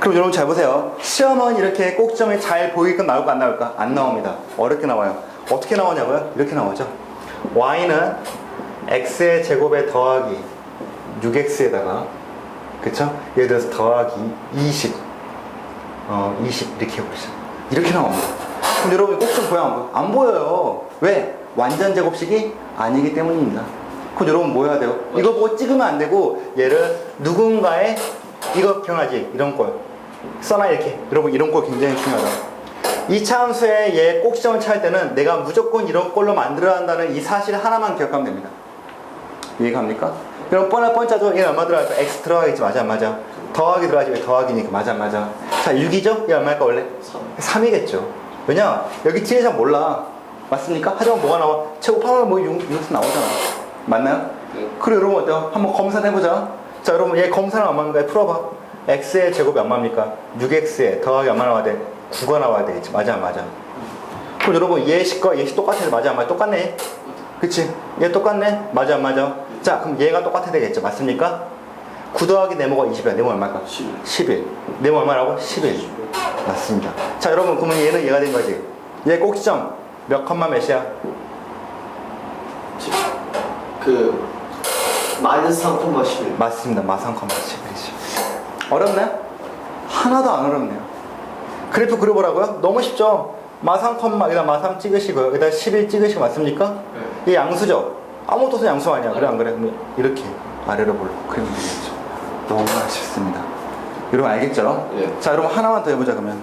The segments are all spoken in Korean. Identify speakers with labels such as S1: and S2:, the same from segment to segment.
S1: 그럼 여러분 잘 보세요. 시험은 이렇게 꼭점이 잘 보이게끔 나올까 안 나올까? 안 나옵니다. 어렵게 나와요. 어떻게 나오냐고요? 이렇게 나오죠. y는 x의 제곱에 더하기 6x에다가 그쵸? 예를 들어서 더하기 20 어, 20 이렇게 해보시죠. 이렇게 나옵니다. 그럼 여러분 꼭점 보여 안 보여? 안 보여요. 왜? 완전 제곱식이 아니기 때문입니다. 그럼 여러분 뭐 해야 돼요? 이거 보고 찍으면 안 되고 얘를 누군가의 이거 기억나지? 이런 꼴 써놔 이렇게 여러분 이런 꼴 굉장히 중요하다. 이 차함수의 얘 꼭지점을 찾을 때는 내가 무조건 이런 꼴로 만들어야 한다는 이 사실 하나만 기억하면 됩니다. 이해갑니까? 그럼 뻔할 뻔짜도 얘 얼마 들어갈까? x 들어가겠지 맞아 안 맞아 더하기 들어가지 왜 더하기니까 맞아 안 맞아 자 6이죠? 얘 얼마일까 원래? 3. 이겠죠 왜냐 여기 뒤에 잘 몰라 맞습니까? 하지만 뭐가 나와? 제곱하면 뭐 6, 6 나오잖아 맞나요?
S2: 네.
S1: 그래 여러분 어때요? 한번 검사를 해보자 자 여러분 얘 검사는 얼마인가요? 풀어봐 x의 제곱이 얼마입니까? 6x에 더하기 얼마 나와야 돼? 9가 나와야 되겠지 맞아 안 맞아 그럼 여러분 얘 식과 얘식 똑같아서 맞아 안 맞아? 똑같네 그치? 얘 똑같네? 맞아 안 맞아? 자 그럼 얘가 똑같아야 되겠죠 맞습니까? 9 더하기 네모가 20이야 네모 얼마일까?
S2: 11.
S1: 11 네모 얼마라고? 11 맞습니다 자 여러분 그러면 얘는 얘가 된 거지 얘 꼭지점 몇 컴마 몇이야?
S2: 그 마이너스 3,11
S1: 맞습니다 마상 컴마 11이죠 어렵나요? 하나도 안 어렵네요 그래프 그려보라고요? 너무 쉽죠? 마상 컴마 여기다 마상 찍으시고요 여기다 11 찍으시고 맞습니까?
S2: 네.
S1: 이 양수죠? 아무것도 없어 양수 아니야 그래 안 그래? 그럼 이렇게 아래로 볼로 그리면 되겠죠 너무나 쉽습니다 여러분 알겠죠?
S2: 예.
S1: 자 여러분 하나만 더 해보자 그러면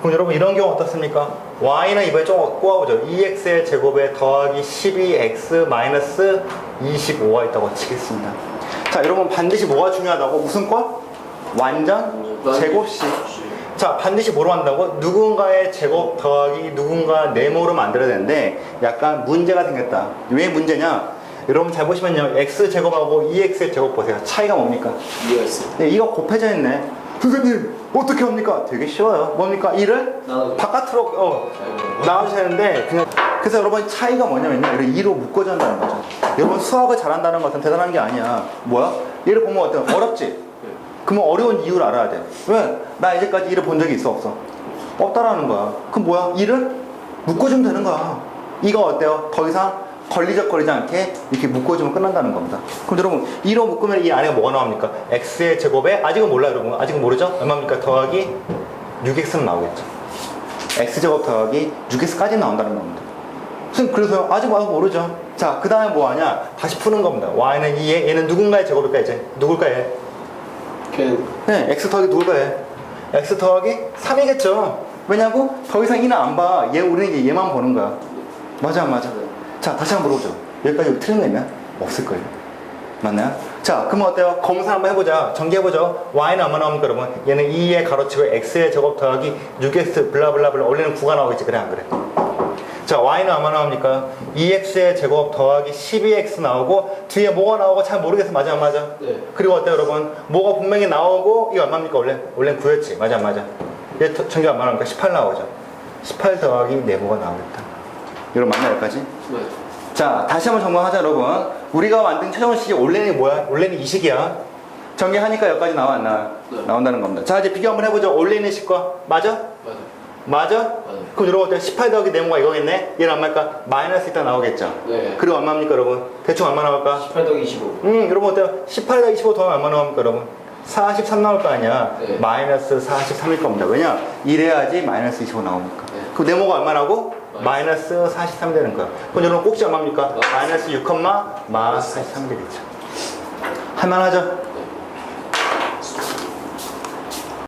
S1: 그럼 여러분 이런 경우 어떻습니까? y는 이번에 좀 꼬아보죠 2x의 제곱에 더하기 12x 마이너스 25가 있다고 치겠습니다 자 여러분 반드시 뭐가 중요하다고? 무슨 꼴? 완전 제곱식 자 반드시 뭐로 한다고? 누군가의 제곱 더하기 누군가 네모로 만들어야 되는데 약간 문제가 생겼다 왜 문제냐? 여러분 잘 보시면요 x 제곱하고 2x의 제곱 보세요 차이가 뭡니까? 네, 이거 곱해져 있네 선생님 어떻게 합니까? 되게 쉬워요 뭡니까? 1을
S2: 나누기.
S1: 바깥으로 어, 나와주셔야 되는데 그냥 그래서 여러분 차이가 뭐냐면요 이를 2로 묶어져 한다는 거죠 여러분 수학을 잘한다는 것은 대단한 게 아니야 뭐야? 얘를 보면 어때? 어렵지? 그러면 어려운 이유를 알아야 돼. 왜? 나 이제까지 일을 본 적이 있어 없어? 없다라는 거야. 그럼 뭐야? 일을 묶어주면 되는 거야. 이거 어때요? 더 이상 걸리적거리지 않게 이렇게 묶어주면 끝난다는 겁니다. 그럼 여러분 2로 묶으면 이 안에 뭐가 나옵니까? x의 제곱에 아직은 몰라요 여러분. 아직은 모르죠? 얼마입니까? 더하기 6x는 나오겠죠. x제곱 더하기 6x까지 나온다는 겁니다. 선생님 그래서요? 아직 아직 모르죠. 자, 그 다음에 뭐 하냐? 다시 푸는 겁니다. y는 2에 얘는 누군가의 제곱일까 이제? 누굴까 얘?
S2: 걔는
S1: 네, x 더하기 누굴까 해? x 더하기 3이겠죠. 왜냐고? 더 이상 이는 안 봐. 얘 우리는 이제 얘만 보는 거야. 맞아, 안 맞아. 자, 다시 한번 물어보죠. 여기까지 틀린 거 있나요? 없을 거예요. 맞나요? 자, 그럼 어때요? 검사 한번 해보자. 전개해보죠. y는 얼마 나옵니까, 여러분? 얘는 2의 가로치고 x의 제곱 더하기 6x 블라블라블라 원래는 9가 나오겠지. 그래, 안 그래? 자, y는 얼마 나옵니까? 2x의 제곱 더하기 12x 나오고 뒤에 뭐가 나오고 잘 모르겠어. 맞아, 안 맞아?
S2: 네.
S1: 그리고 어때요, 여러분? 뭐가 분명히 나오고 이거 얼마입니까, 원래? 원래 9였지. 맞아, 안 맞아? 얘 더- 전개 얼마 나옵니까? 18 나오죠. 18 더하기 네모가 나오겠다. 여러분 맞나요, 여기까지?
S2: 네.
S1: 자, 다시 한번 점검하자, 여러분. 우리가 만든 최종식이 원래는 뭐야? 원래는 이 식이야. 전개하니까 여기까지 나와, 안 나와?
S2: 네.
S1: 나온다는 겁니다. 자, 이제 비교 한번 해보죠. 원래는 식과. 맞아?
S2: 맞아
S1: 맞아?
S2: 맞아
S1: 그럼 여러분 어때요? 18 더하기 네모가 이거겠네? 얘는 얼마일까? 마이너스 있다 나오겠죠?
S2: 네.
S1: 그리고 얼마입니까, 여러분? 대충 얼마 나올까?
S2: 18 더하기 25
S1: 음, 여러분 어때요? 18 더하기 25 더하면 얼마 나옵니까, 여러분? 43 나올 거 아니야?
S2: 네.
S1: 마이너스 43일 겁니다. 왜냐? 이래야지 마이너스 25 나오니까.
S2: 네.
S1: 그 네모가 얼마라고? 마이너스 43 되는 거야. 그럼 여러분 꼭지 얼마입니까? 마이너스 6, 마43 되겠죠. 할만하죠?